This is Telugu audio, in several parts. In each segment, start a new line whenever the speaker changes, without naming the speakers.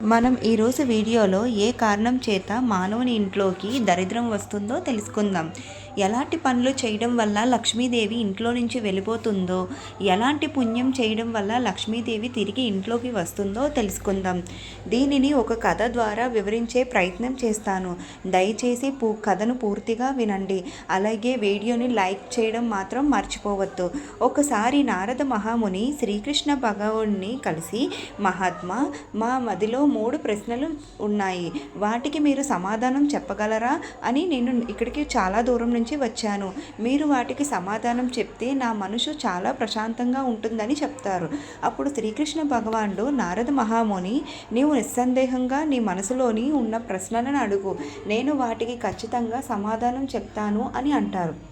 మనం ఈరోజు వీడియోలో ఏ కారణం చేత మానవుని ఇంట్లోకి దరిద్రం వస్తుందో తెలుసుకుందాం. ఎలాంటి పనులు చేయడం వల్ల లక్ష్మీదేవి ఇంట్లో నుంచి వెళ్ళిపోతుందో ఎలాంటి పుణ్యం చేయడం వల్ల లక్ష్మీదేవి తిరిగి ఇంట్లోకి వస్తుందో తెలుసుకుందాం. దీనిని ఒక కథ ద్వారా వివరించే ప్రయత్నం చేస్తాను. దయచేసి పూ కథను పూర్తిగా వినండి. అలాగే వీడియోని లైక్ చేయడం మాత్రం మర్చిపోవద్దు. ఒకసారి నారద మహాముని శ్రీకృష్ణ భగవాన్ని కలిసి మహాత్మా మా మదిలో మూడు ప్రశ్నలు ఉన్నాయి. వాటికి మీరు సమాధానం చెప్పగలరా? అని నేను ఇక్కడికి చాలా దూరం నుంచి వచ్చాను. మీరు వాటికి సమాధానం చెప్తే నా మనసు చాలా ప్రశాంతంగా ఉంటుందని చెప్తారు. అప్పుడు శ్రీకృష్ణ భగవానుడు నారద మహాముని నీవు నిస్సందేహంగా నీ మనసులోని ఉన్న ప్రశ్నలను అడుగు. నేను వాటికి ఖచ్చితంగా సమాధానం చెప్తాను అని అంటారు.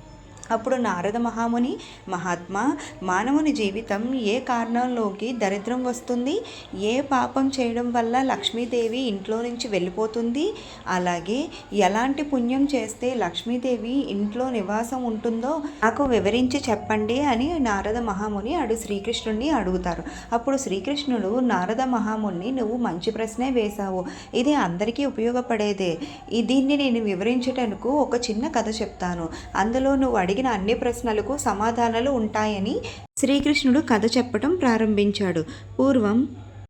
అప్పుడు నారద మహాముని మహాత్మా మానవుని జీవితం ఏ కారణంలోకి దరిద్రం వస్తుంది? ఏ పాపం చేయడం వల్ల లక్ష్మీదేవి ఇంట్లో నుంచి వెళ్ళిపోతుంది? అలాగే ఎలాంటి పుణ్యం చేస్తే లక్ష్మీదేవి ఇంట్లో నివాసం ఉంటుందో నాకు వివరించి చెప్పండి అని నారద మహాముని అడు శ్రీకృష్ణుడిని అడుగుతారు. అప్పుడు శ్రీకృష్ణుడు నారద మహాముని నువ్వు మంచి ప్రశ్నే వేశావు. ఇది అందరికీ ఉపయోగపడేదే. దీన్ని నేను వివరించటకు ఒక చిన్న కథ చెప్తాను. అందులో నువ్వు అడిగి అడిగిన అన్ని ప్రశ్నలకు సమాధానాలు ఉంటాయని శ్రీకృష్ణుడు కథ చెప్పటం ప్రారంభించాడు. పూర్వం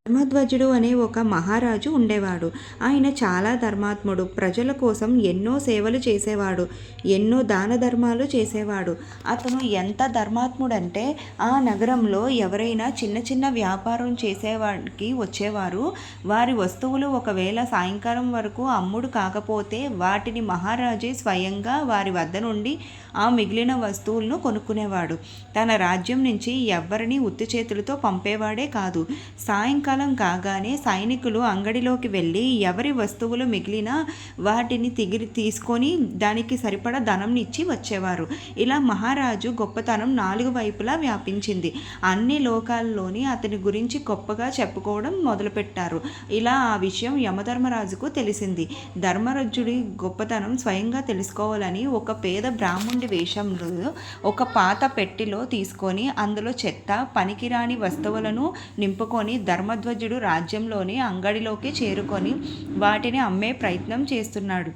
ధర్మధ్వజుడు అనే ఒక మహారాజు ఉండేవాడు. ఆయన చాలా ధర్మాత్ముడు. ప్రజల కోసం ఎన్నో సేవలు చేసేవాడు. ఎన్నో దాన ధర్మాలు చేసేవాడు. అతను ఎంత ధర్మాత్ముడంటే ఆ నగరంలో ఎవరైనా చిన్న చిన్న వ్యాపారం చేసేవాడికి వచ్చేవారు. వారి వస్తువులు ఒకవేళ సాయంకాలం వరకు అమ్ముడు కాకపోతే వాటిని మహారాజే స్వయంగా వారి వద్ద నుండి ఆ మిగిలిన వస్తువులను కొనుక్కునేవాడు. తన రాజ్యం నుంచి ఎవ్వరిని ఉత్తి చేతులతో పంపేవాడే కాదు. సాయంకాలం కాగానే సైనికులు అంగడిలోకి వెళ్ళి ఎవరి వస్తువులు మిగిలినా వాటిని తిగిరి తీసుకొని దానికి సరిపడా ధనం ఇచ్చి వచ్చేవారు. ఇలా మహారాజు గొప్పతనం నాలుగు వైపులా వ్యాపించింది. అన్ని లోకాల్లోని అతని గురించి గొప్పగా చెప్పుకోవడం మొదలుపెట్టారు. ఇలా ఆ విషయం యమధర్మరాజుకు తెలిసింది. ధర్మరాజుడి గొప్పతనం స్వయంగా తెలుసుకోవాలని ఒక పేద బ్రాహ్మణుడి వేషంలో ఒక పాత పెట్టెలో తీసుకొని అందులో చెత్త పనికిరాని వస్తువులను నింపుకొని ధర్మధ్వజుడు రాజ్యంలోని అంగడిలోకి చేరుకొని వాటిని అమ్మే ప్రయత్నం చేస్తున్నాడు.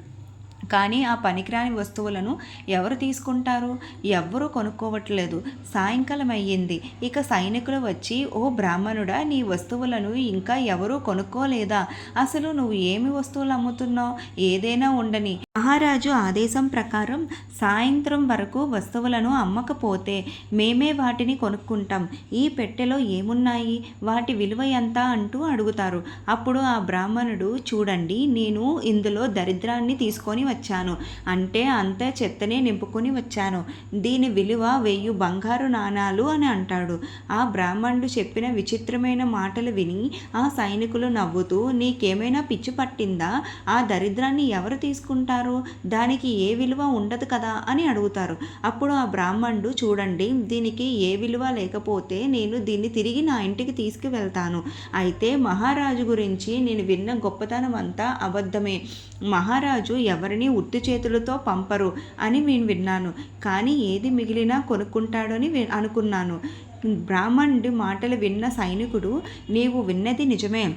కానీ ఆ పనికిరాని వస్తువులను ఎవరు తీసుకుంటారు? ఎవ్వరూ కొనుక్కోవట్లేదు. సాయంకాలం అయ్యింది ఇక సైనికులు వచ్చి ఓ బ్రాహ్మణుడా నీ వస్తువులను ఇంకా ఎవరూ కొనుక్కోలేదా? అసలు నువ్వు ఏమి వస్తువులు అమ్ముతున్నావు? ఏదైనా ఉండని. మహారాజు ఆదేశం ప్రకారం సాయంత్రం వరకు వస్తువులను అమ్మకపోతే మేమే వాటిని కొనుక్కుంటాం. ఈ పెట్టెలో ఏమున్నాయి? వాటి విలువ ఎంత అంటూ అడుగుతారు. అప్పుడు ఆ బ్రాహ్మణుడు చూడండి నేను ఇందులో దరిద్రాన్ని తీసుకొని వచ్చాను. వచ్చాను. అంటే అంతే చెత్తనే నింపుకొని వచ్చాను. దీని విలువ వెయ్యి బంగారు నాణాలు అని అంటాడు. ఆ బ్రాహ్మణుడు చెప్పిన విచిత్రమైన మాటలు విని ఆ సైనికులు నవ్వుతూ నీకేమైనా పిచ్చి పట్టిందా? ఆ దరిద్రాన్ని ఎవరు తీసుకుంటారు? దానికి ఏ విలువ ఉండదు కదా? అని అడుగుతారు. అప్పుడు ఆ బ్రాహ్మణుడు చూడండి దీనికి ఏ విలువ లేకపోతే నేను దీన్ని తిరిగి నా ఇంటికి తీసుకువెళ్తాను. అయితే మహారాజు గురించి నేను విన్న గొప్పతనం అంతా అబద్ధమే. మహారాజు ఎవరిని ఉత్తి చేతులతో పంపరు అని నేను విన్నాను. కానీ ఏది మిగిలినా కొనుక్కుంటాడని అనుకున్నాను. బ్రాహ్మణుడి మాటలు విన్న సైనికుడు నీవు విన్నది నిజమే.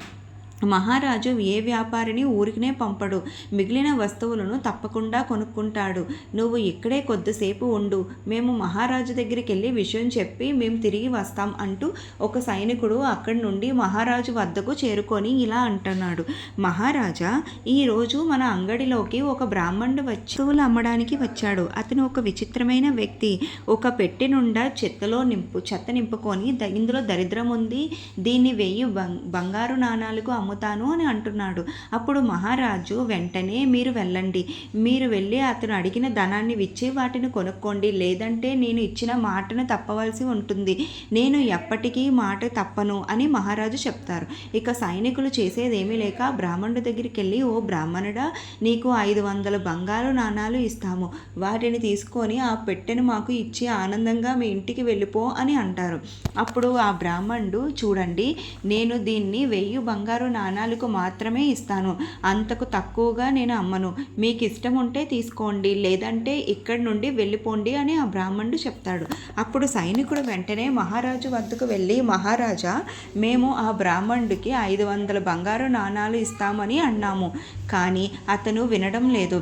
మహారాజు ఏ వ్యాపారిని ఊరికినే పంపడు. మిగిలిన వస్తువులను తప్పకుండా కొనుక్కుంటాడు. నువ్వు ఇక్కడే కొద్దిసేపు ఉండు. మేము మహారాజు దగ్గరికి వెళ్ళి విషయం చెప్పి మేము తిరిగి వస్తాం అంటూ ఒక సైనికుడు అక్కడి నుండి మహారాజు వద్దకు చేరుకొని ఇలా అంటున్నాడు. మహారాజా ఈరోజు మన అంగడిలోకి ఒక బ్రాహ్మణుడు వస్తువులు అమ్మడానికి వచ్చాడు. అతను ఒక విచిత్రమైన వ్యక్తి. ఒక పెట్టె నుండా చెత్తలో నింపు చెత్త నింపుకొని ఇందులో దరిద్రం ఉంది దీన్ని వెయ్యి బంగారు నాణాలకు అమ్ముతాను అని అంటున్నాడు. అప్పుడు మహారాజు వెంటనే మీరు వెళ్ళండి. మీరు వెళ్ళి అతను అడిగిన ధనాన్ని ఇచ్చి వాటిని కొనుక్కోండి. లేదంటే నేను ఇచ్చిన మాటను తప్పవలసి ఉంటుంది. నేను ఎప్పటికీ మాట తప్పను అని మహారాజు చెప్తారు. ఇక సైనికులు చేసేదేమీ లేక బ్రాహ్మణుడి దగ్గరికి వెళ్ళి ఓ బ్రాహ్మణుడా నీకు ఐదు వందల బంగారు నాణాలు ఇస్తాము. వాటిని తీసుకొని ఆ పెట్టెను మాకు ఇచ్చి ఆనందంగా మీ ఇంటికి వెళ్ళిపో అని అంటారు. అప్పుడు ఆ బ్రాహ్మణుడు చూడండి నేను దీన్ని వెయ్యి బంగారు నాణాలకు మాత్రమే ఇస్తాను. అంతకు తక్కువగా నేను అమ్మను. మీకు ఇష్టం ఉంటే తీసుకోండి లేదంటే ఇక్కడి నుండి వెళ్ళిపోండి అని ఆ బ్రాహ్మణుడు చెప్తాడు. అప్పుడు సైనికుడు వెంటనే మహారాజు వద్దకు వెళ్ళి మహారాజా మేము ఆ బ్రాహ్మణుడికి ఐదు వందల బంగారు నాణాలు ఇస్తామని అన్నాము. కానీ అతను వినడం లేదు.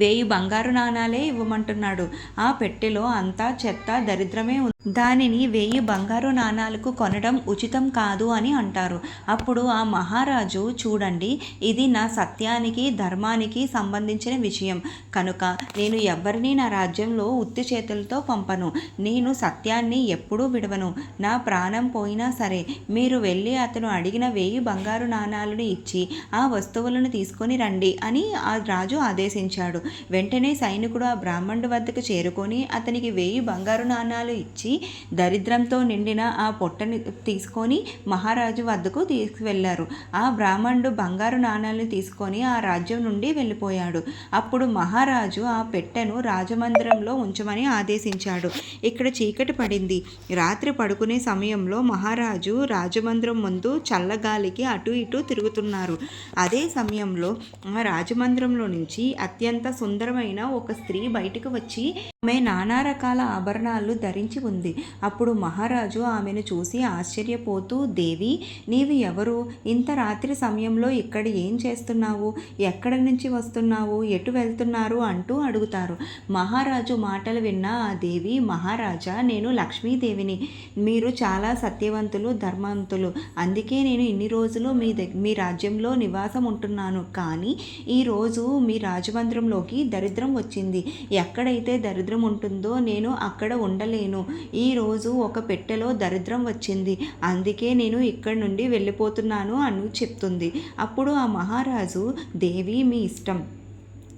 వేయి బంగారు నాణాలే ఇవ్వమంటున్నాడు. ఆ పెట్టెలో అంతా చెత్త దరిద్రమే ఉంది. దానిని వెయ్యి బంగారు నాణాలకు కొనడం ఉచితం కాదు అని అంటారు. అప్పుడు ఆ మహారాజు చూడండి ఇది నా సత్యానికి ధర్మానికి సంబంధించిన విషయం. కనుక నేను ఎవరిని నా రాజ్యంలో ఉత్తి చేతులతో పంపను. నేను సత్యాన్ని ఎప్పుడూ విడవను. నా ప్రాణం పోయినా సరే మీరు వెళ్ళి అతను అడిగిన వెయ్యి బంగారు నాణాలను ఇచ్చి ఆ వస్తువులను తీసుకొని రండి అని ఆ రాజు ఆదేశించాడు. వెంటనే సైనికుడు ఆ బ్రాహ్మణుడి వద్దకు చేరుకొని అతనికి వెయ్యి బంగారు నాణాలు ఇచ్చి దరిద్రంతో నిండిన ఆ పొట్టని తీసుకొని మహారాజు వద్దకు తీసుకువెళ్ళారు ఆ బ్రాహ్మణుడు బంగారు నాణాలను తీసుకొని ఆ రాజ్యం నుండి వెళ్ళిపోయాడు. అప్పుడు మహారాజు ఆ పెట్టెను రాజమందిరంలో ఉంచమని ఆదేశించాడు. ఇక్కడ చీకటి పడింది. రాత్రి పడుకునే సమయంలో మహారాజు రాజమందిరం ముందు చల్లగాలికి అటు ఇటు తిరుగుతున్నారు. అదే సమయంలో ఆ రాజమందిరంలో నుంచి అత్యంత సుందరమైన ఒక స్త్రీ బయటకు వచ్చి ఆమె నానా రకాల ఆభరణాలు ధరించి ఉంది. అప్పుడు మహారాజు ఆమెను చూసి ఆశ్చర్యపోతూ దేవి నీవు ఎవరు? ఇంత రాత్రి సమయంలో ఇక్కడ ఏం చేస్తున్నావు? ఎక్కడి నుంచి వస్తున్నావు? ఎటు వెళ్తున్నారు? అంటూ అడుగుతారు. మహారాజు మాటలు విన్న ఆ దేవి మహారాజా నేను లక్ష్మీదేవిని. మీరు చాలా సత్యవంతులు ధర్మవంతులు. అందుకే నేను ఇన్ని రోజులు మీ దగ్గ మీ రాజ్యంలో నివాసం ఉంటున్నాను. కానీ ఈరోజు మీ రాజమందిరంలోకి దరిద్రం వచ్చింది. ఎక్కడైతే దరిద్రం ఉంటుందో నేను అక్కడ ఉండలేను. ఈరోజు ఒక పెట్టెలో దరిద్రం వచ్చింది. అందుకే నేను ఇక్కడి నుండి వెళ్ళిపోతున్నాను అని చెప్తుంది. అప్పుడు ఆ మహారాజు దేవి మీ ఇష్టం.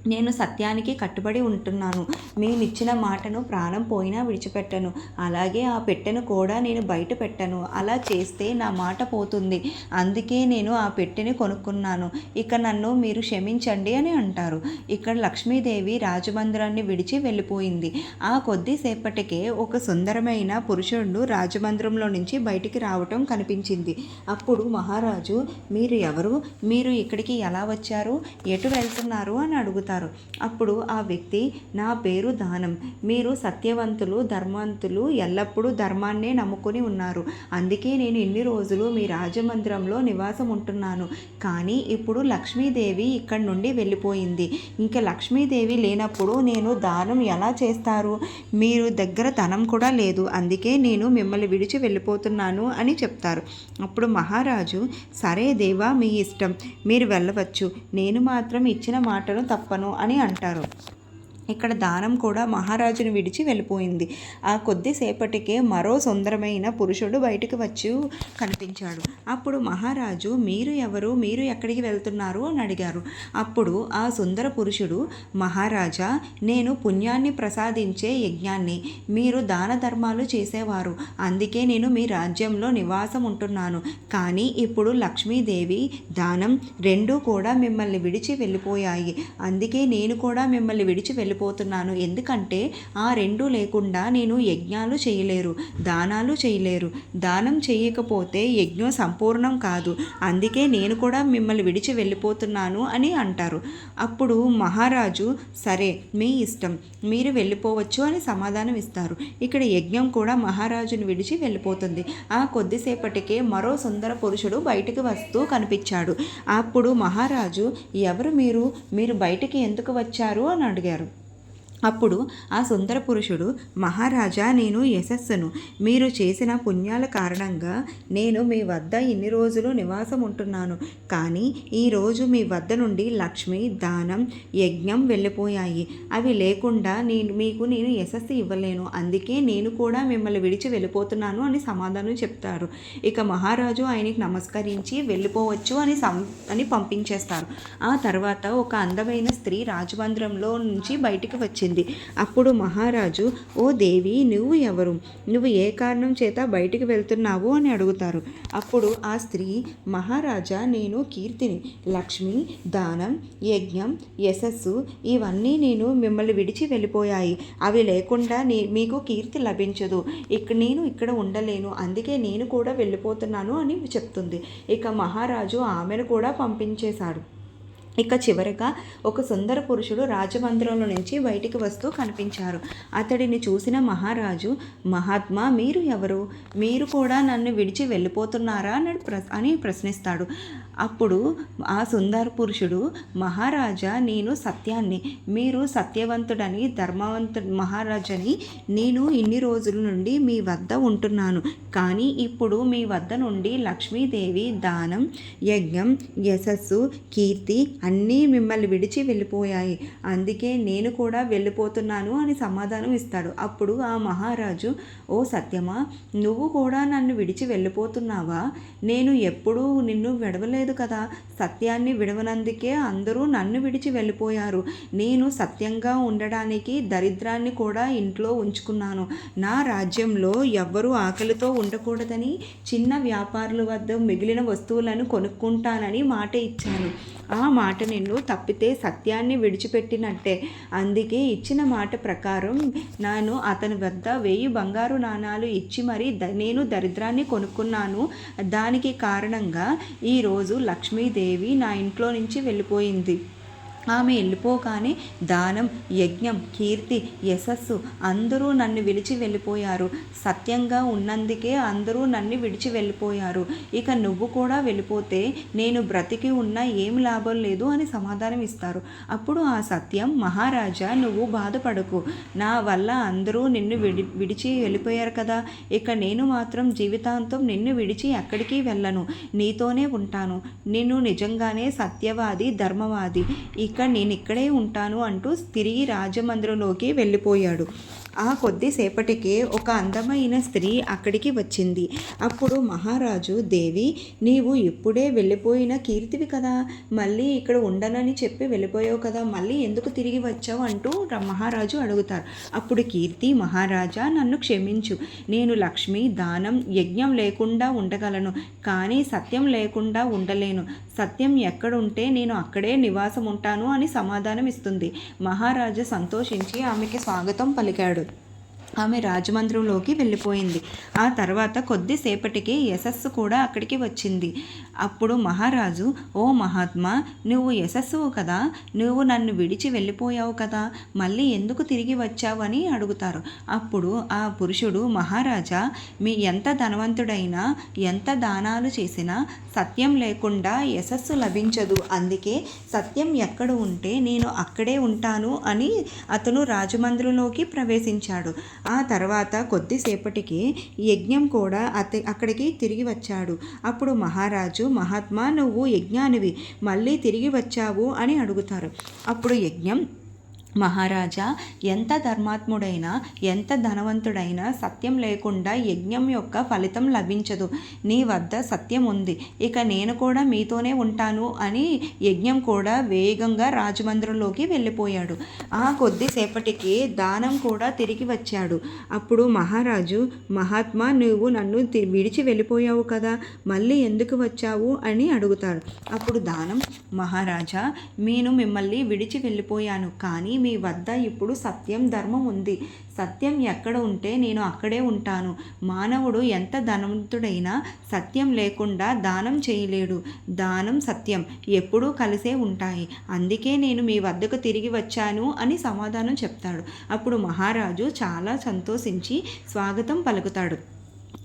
నేను సత్యానికి కట్టుబడి ఉంటున్నాను. మేమిచ్చిన మాటను ప్రాణం పోయినా విడిచిపెట్టను. అలాగే ఆ పెట్టెను కూడా నేను బయట పెట్టను. అలా చేస్తే నా మాట పోతుంది. అందుకే నేను ఆ పెట్టెని కొనుక్కున్నాను. ఇక నన్ను మీరు క్షమించండి అని అంటారు. ఇక్కడ లక్ష్మీదేవి రాజమందిరాన్ని విడిచి వెళ్ళిపోయింది. ఆ కొద్దిసేపటికే ఒక సుందరమైన పురుషుడు రాజమందిరంలో నుంచి బయటికి రావటం కనిపించింది. అప్పుడు మహారాజు మీరు ఎవరు? మీరు ఇక్కడికి ఎలా వచ్చారు? ఎటు వెళ్తున్నారు? అని అడుగుతారు. అప్పుడు ఆ వ్యక్తి నా పేరు దానం. మీరు సత్యవంతులు ధర్మవంతులు ఎల్లప్పుడూ ధర్మాన్నే నమ్ముకొని ఉన్నారు. అందుకే నేను ఇన్ని రోజులు మీ రాజమందిరంలో నివాసం ఉంటున్నాను కానీ ఇప్పుడు లక్ష్మీదేవి ఇక్కడి నుండి వెళ్ళిపోయింది. ఇంకా లక్ష్మీదేవి లేనప్పుడు నేను దానం ఎలా చేస్తారు? మీరు దగ్గర ధనం కూడా లేదు. అందుకే నేను మిమ్మల్ని విడిచి వెళ్ళిపోతున్నాను అని చెప్తారు. అప్పుడు మహారాజు సరే దేవా మీ ఇష్టం. మీరు వెళ్ళవచ్చు. నేను మాత్రం ఇచ్చిన మాటను తప్పను. అని అంటారు. ఇక్కడ దానం కూడా మహారాజును విడిచి వెళ్ళిపోయింది. ఆ కొద్దిసేపటికే మరో సుందరమైన పురుషుడు బయటకు వచ్చి కనిపించాడు. అప్పుడు మహారాజు మీరు ఎవరు? మీరు ఎక్కడికి వెళ్తున్నారు? అని అడిగారు. అప్పుడు ఆ సుందర పురుషుడు మహారాజా నేను పుణ్యాన్ని ప్రసాదించే యజ్ఞాన్ని మీరు దాన ధర్మాలు చేసేవారు. అందుకే నేను మీ రాజ్యంలో నివాసం ఉంటున్నాను. కానీ ఇప్పుడు లక్ష్మీదేవి దానం రెండూ కూడా మిమ్మల్ని విడిచి వెళ్ళిపోయాయి. అందుకే నేను కూడా మిమ్మల్ని విడిచి వెళ్ళి వెళ్ళిపోతున్నాను. ఎందుకంటే ఆ రెండు లేకుండా నేను యజ్ఞాలు చేయలేరు దానాలు చేయలేరు. దానం చేయకపోతే యజ్ఞం సంపూర్ణం కాదు. అందుకే నేను కూడా మిమ్మల్ని విడిచి వెళ్ళిపోతున్నాను అని అంటారు. అప్పుడు మహారాజు సరే మీ ఇష్టం. మీరు వెళ్ళిపోవచ్చు అని సమాధానం ఇస్తారు. ఇక్కడ యజ్ఞం కూడా మహారాజును విడిచి వెళ్ళిపోతుంది. ఆ కొద్దిసేపటికే మరో సుందర పురుషుడు బయటకు వస్తూ కనిపించాడు. అప్పుడు మహారాజు ఎవరు మీరు? మీరు బయటికి ఎందుకు వచ్చారు అని అడిగారు. అప్పుడు ఆ సుందర పురుషుడు మహారాజా నేను యశస్సును. మీరు చేసిన పుణ్యాల కారణంగా నేను మీ వద్ద ఇన్ని రోజులు నివాసం ఉంటున్నాను. కానీ ఈరోజు మీ వద్ద నుండి లక్ష్మి దానం యజ్ఞం వెళ్ళిపోయాయి. అవి లేకుండా నేను మీకు నేను యశస్సు ఇవ్వలేను. అందుకే నేను కూడా మిమ్మల్ని విడిచి వెళ్ళిపోతున్నాను అని సమాధానం చెప్తారు. ఇక మహారాజు ఆయనకి నమస్కరించి వెళ్ళిపోవచ్చు అని సం అని పంపించేస్తారు. ఆ తర్వాత ఒక అందమైన స్త్రీ రాజమందిరంలో నుంచి బయటికి వచ్చింది. వచ్చింది అప్పుడు మహారాజు ఓ దేవి నువ్వు ఎవరు? నువ్వు ఏ కారణం చేత బయటికి వెళ్తున్నావు? అని అడుగుతారు. అప్పుడు ఆ స్త్రీ మహారాజా నేను కీర్తిని లక్ష్మి దానం యజ్ఞం యశస్సు ఇవన్నీ నేను మిమ్మల్ని విడిచి వెళ్ళిపోయాయి. అవి లేకుండా నీ మీకు కీర్తి లభించదు. ఇక్కడ నేను ఇక్కడ ఉండలేను. అందుకే నేను కూడా వెళ్ళిపోతున్నాను అని చెప్తుంది. ఇక మహారాజు ఆమెను కూడా పంపించేశాడు. ఇక చివరగా ఒక సుందర పురుషుడు రాజమందిరంలో నుంచి బయటికి వస్తూ కనిపించారు. అతడిని చూసిన మహారాజు మహాత్మా మీరు ఎవరు? మీరు కూడా నన్ను విడిచి వెళ్ళిపోతున్నారా? అని అని ప్రశ్నిస్తాడు. అప్పుడు ఆ సుందర పురుషుడు మహారాజా నేను సత్యాన్ని మీరు సత్యవంతుడని ధర్మవంతు మహారాజని నేను ఇన్ని రోజుల నుండి మీ వద్ద ఉంటున్నాను. కానీ ఇప్పుడు మీ వద్ద నుండి లక్ష్మీదేవి దానం యజ్ఞం యశస్సు కీర్తి అన్నీ మిమ్మల్ని విడిచి వెళ్ళిపోయాయి. అందుకే నేను కూడా వెళ్ళిపోతున్నాను అని సమాధానం ఇస్తాడు. అప్పుడు ఆ మహారాజు ఓ సత్యమా నువ్వు కూడా నన్ను విడిచి వెళ్ళిపోతున్నావా? నేను ఎప్పుడూ నిన్ను విడవలేదు కదా. సత్యాన్ని విడవనందుకే అందరూ నన్ను విడిచి వెళ్ళిపోయారు. నేను సత్యంగా ఉండడానికి దరిద్రాన్ని కూడా ఇంట్లో ఉంచుకున్నాను. నా రాజ్యంలో ఎవ్వరూ ఆకలితో ఉండకూడదని చిన్న వ్యాపారుల వద్ద మిగిలిన వస్తువులను కొనుక్కుంటానని మాట ఇచ్చాను. ఆ మాట నిన్ను తప్పితే సత్యాన్ని విడిచిపెట్టినట్టే. అందుకే ఇచ్చిన మాట ప్రకారం నేను అతని వద్ద వెయ్యి బంగారు నాణాలు ఇచ్చి మరి ద నేను దరిద్రాన్ని కొనుక్కున్నాను. దానికి కారణంగా ఈరోజు లక్ష్మీదేవి నా ఇంట్లో నుంచి వెళ్ళిపోయింది. ఆమె వెళ్ళిపోగానే దానం యజ్ఞం కీర్తి యశస్సు అందరూ నన్ను విడిచి వెళ్ళిపోయారు. సత్యంగా ఉన్నందుకే అందరూ నన్ను విడిచి వెళ్ళిపోయారు. ఇక నువ్వు కూడా వెళ్ళిపోతే నేను బ్రతికి ఉన్నా ఏం లాభం లేదు అని సమాధానం ఇస్తారు. అప్పుడు ఆ సత్యం మహారాజా నువ్వు బాధపడకు. నా వల్ల అందరూ నిన్ను విడి విడిచి వెళ్ళిపోయారు కదా. ఇక నేను మాత్రం జీవితాంతం నిన్ను విడిచి ఎక్కడికి వెళ్ళను. నీతోనే ఉంటాను. నేను నిజంగానే సత్యవాది ధర్మవాది. ఇక నేను ఇక్కడే ఉంటాను అంటూ తిరిగి రాజమందిరంలోకి వెళ్ళిపోయాడు. ఆ కొద్దిసేపటికే ఒక అందమైన స్త్రీ అక్కడికి వచ్చింది. అప్పుడు మహారాజు దేవి నీవు ఇప్పుడే వెళ్ళిపోయిన కీర్తివి కదా? మళ్ళీ ఇక్కడ ఉండనని చెప్పి వెళ్ళిపోయావు కదా? మళ్ళీ ఎందుకు తిరిగి వచ్చావు? అంటూ మహారాజు అడుగుతారు. అప్పుడు కీర్తి మహారాజా నన్ను క్షమించు. నేను లక్ష్మి దానం యజ్ఞం లేకుండా ఉండగలను. కానీ సత్యం లేకుండా ఉండలేను. సత్యం ఎక్కడుంటే నేను అక్కడే నివాసం ఉంటాను అని సమాధానం ఇస్తుంది మహారాజు సంతోషించి ఆమెకి స్వాగతం పలికాడు. ఆమె రాజమందిరంలోకి వెళ్ళిపోయింది. ఆ తర్వాత కొద్దిసేపటికి యశస్సు కూడా అక్కడికి వచ్చింది. అప్పుడు మహారాజు ఓ మహాత్మా నువ్వు యశస్సువు కదా? నువ్వు నన్ను విడిచి వెళ్ళిపోయావు కదా? మళ్ళీ ఎందుకు తిరిగి వచ్చావని అడుగుతారు. అప్పుడు ఆ పురుషుడు మహారాజా మీ ఎంత ధనవంతుడైనా ఎంత దానాలు చేసినా సత్యం లేకుండా యశస్సు లభించదు. అందుకే సత్యం ఎక్కడ ఉంటే నేను అక్కడే ఉంటాను అని అతను రాజమందిరంలోకి ప్రవేశించాడు. ఆ తర్వాత కొద్దిసేపటికి యజ్ఞం కూడా అత అక్కడికి తిరిగి వచ్చాడు. అప్పుడు మహారాజు మహాత్మా నువ్వు యజ్ఞానివి మళ్ళీ తిరిగి వచ్చావు అని అడుగుతారు. అప్పుడు యజ్ఞం మహారాజా ఎంత ధర్మాత్ముడైనా ఎంత ధనవంతుడైనా సత్యం లేకుండా యజ్ఞం యొక్క ఫలితం లభించదు. నీ వద్ద సత్యం ఉంది. ఇక నేను కూడా మీతోనే ఉంటాను అని యజ్ఞం కూడా వేగంగా రాజమందిరంలోకి వెళ్ళిపోయాడు. ఆ కొద్దిసేపటికి దానం కూడా తిరిగి వచ్చాడు. అప్పుడు మహారాజు మహాత్మా నువ్వు నన్ను తి- విడిచి వెళ్ళిపోయావు కదా మళ్ళీ ఎందుకు వచ్చావు? అని అడుగుతాడు. అప్పుడు దానం మహారాజా నేను మిమ్మల్ని విడిచి వెళ్ళిపోయాను కానీ మీ వద్ద ఇప్పుడు సత్యం ధర్మం ఉంది. సత్యం ఎక్కడ ఉంటే నేను అక్కడే ఉంటాను. మానవుడు ఎంత ధనవంతుడైనా సత్యం లేకుండా దానం చేయలేడు. దానం సత్యం. ఎప్పుడూ కలిసే ఉంటాయి. అందుకే నేను మీ వద్దకు తిరిగి వచ్చాను అని సమాధానం చెప్తాడు. అప్పుడు మహారాజు చాలా సంతోషించి స్వాగతం పలుకుతాడు.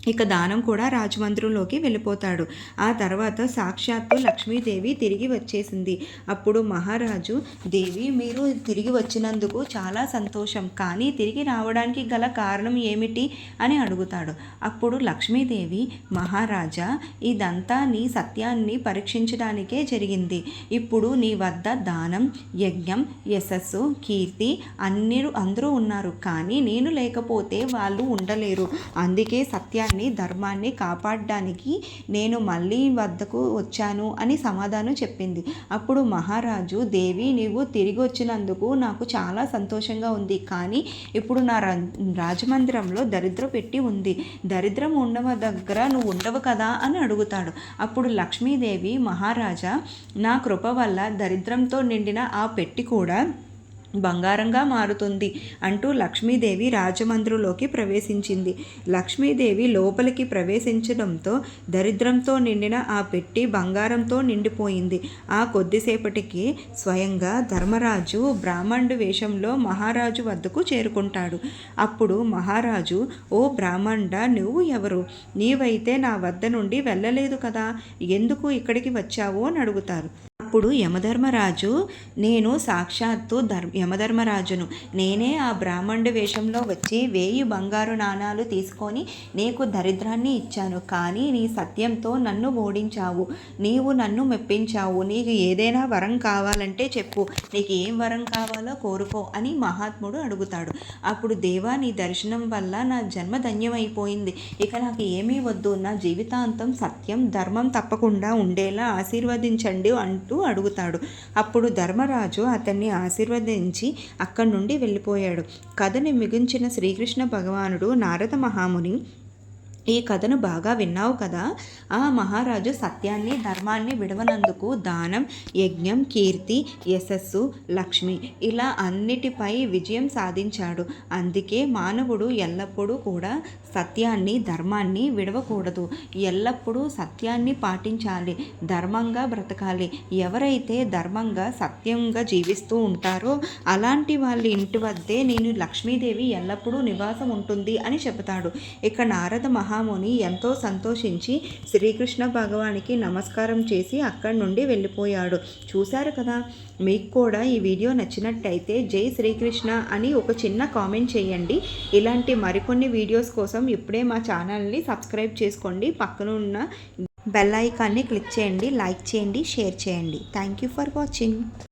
ఇక దానం కూడా రాజమందిరంలోకి వెళ్ళిపోతాడు. ఆ తర్వాత సాక్షాత్తు లక్ష్మీదేవి తిరిగి వచ్చేసింది. అప్పుడు మహారాజు దేవి మీరు తిరిగి వచ్చినందుకు చాలా సంతోషం. కానీ తిరిగి రావడానికి గల కారణం ఏమిటి? అని అడుగుతాడు. అప్పుడు లక్ష్మీదేవి మహారాజా ఇదంతా నీ సత్యాన్ని పరీక్షించడానికే జరిగింది. ఇప్పుడు నీ వద్ద దానం యజ్ఞం యశస్సు కీర్తి అన్ని అందరూ ఉన్నారు. కానీ నేను లేకపోతే వాళ్ళు ఉండలేరు. అందుకే సత్యాన్ని సత్యాన్ని ధర్మాన్ని కాపాడడానికి నేను మళ్ళీ వద్దకు వచ్చాను అని సమాధానం చెప్పింది. అప్పుడు మహారాజు దేవి నీవు తిరిగి వచ్చినందుకు నాకు చాలా సంతోషంగా ఉంది. కానీ ఇప్పుడు నా రాజమందిరంలో దరిద్ర పెట్టి ఉంది. దరిద్రం ఉండవ దగ్గర నువ్వు ఉండవు కదా? అని అడుగుతాడు. అప్పుడు లక్ష్మీదేవి మహారాజా నా కృప వల్ల దరిద్రంతో నిండిన ఆ పెట్టి కూడా బంగారంగా మారుతుంది అంటూ లక్ష్మీదేవి రాజమందిరంలోకి ప్రవేశించింది. లక్ష్మీదేవి లోపలికి ప్రవేశించడంతో దరిద్రంతో నిండిన ఆ పెట్టి బంగారంతో నిండిపోయింది. ఆ కొద్దిసేపటికి స్వయంగా ధర్మరాజు బ్రాహ్మణుడి వేషంలో మహారాజు వద్దకు చేరుకుంటాడు. అప్పుడు మహారాజు ఓ బ్రాహ్మణ నువ్వు ఎవరు? నీవైతే నా వద్ద నుండి వెళ్ళలేదు కదా? ఎందుకు ఇక్కడికి వచ్చావు? అని అడుగుతారు. అప్పుడు యమధర్మరాజు నేను సాక్షాత్తు ధర్మ యమధర్మరాజును. నేనే ఆ బ్రాహ్మణుడి వేషంలో వచ్చి వేయి బంగారు నాణాలు తీసుకొని నీకు దరిద్రాన్ని ఇచ్చాను. కానీ నీ సత్యంతో నన్ను ఓడించావు. నీవు నన్ను మెప్పించావు. నీకు ఏదైనా వరం కావాలంటే చెప్పు. నీకు ఏం వరం కావాలో కోరుకో అని మహాత్ముడు అడుగుతాడు. అప్పుడు దేవా నీ దర్శనం వల్ల నా జన్మ ధన్యమైపోయింది. ఇక నాకు ఏమీ వద్దు. నా జీవితాంతం సత్యం ధర్మం తప్పకుండా ఉండేలా ఆశీర్వదించండి అంటూ అడుగుతాడు. అప్పుడు ధర్మరాజు అతన్ని ఆశీర్వదించి అక్కడి నుండి వెళ్ళిపోయాడు. కథని మిగించిన శ్రీకృష్ణ భగవానుడు నారద మహాముని ఈ కథను బాగా విన్నావు కదా? ఆ మహారాజు సత్యాన్ని ధర్మాన్ని విడవనందుకు దానం యజ్ఞం కీర్తి యశస్సు లక్ష్మి ఇలా అన్నిటిపై విజయం సాధించాడు. అందుకే మానవుడు ఎల్లప్పుడూ కూడా సత్యాన్ని ధర్మాన్ని విడవకూడదు. ఎల్లప్పుడూ సత్యాన్ని పాటించాలి ధర్మంగా బ్రతకాలి. ఎవరైతే ధర్మంగా సత్యంగా జీవిస్తూ ఉంటారో అలాంటి వాళ్ళ ఇంటి వద్దే నేను లక్ష్మీదేవి ఎల్లప్పుడూ నివాసం ఉంటుంది అని చెబుతాడు. ఇక నారద మహా మహాముని ఎంతో సంతోషించి శ్రీకృష్ణ భగవానికి నమస్కారం చేసి అక్కడి నుండి వెళ్ళిపోయాడు. చూశారు కదా? మీకు కూడా ఈ వీడియో నచ్చినట్టయితే జై శ్రీకృష్ణ అని ఒక చిన్న కామెంట్ చేయండి. ఇలాంటి మరికొన్ని వీడియోస్ కోసం ఇప్పుడే మా ఛానల్ని సబ్స్క్రైబ్ చేసుకోండి. పక్కన ఉన్న బెల్ ఐకాన్ని క్లిక్ చేయండి లైక్ చేయండి షేర్ చేయండి. Thank you for watching.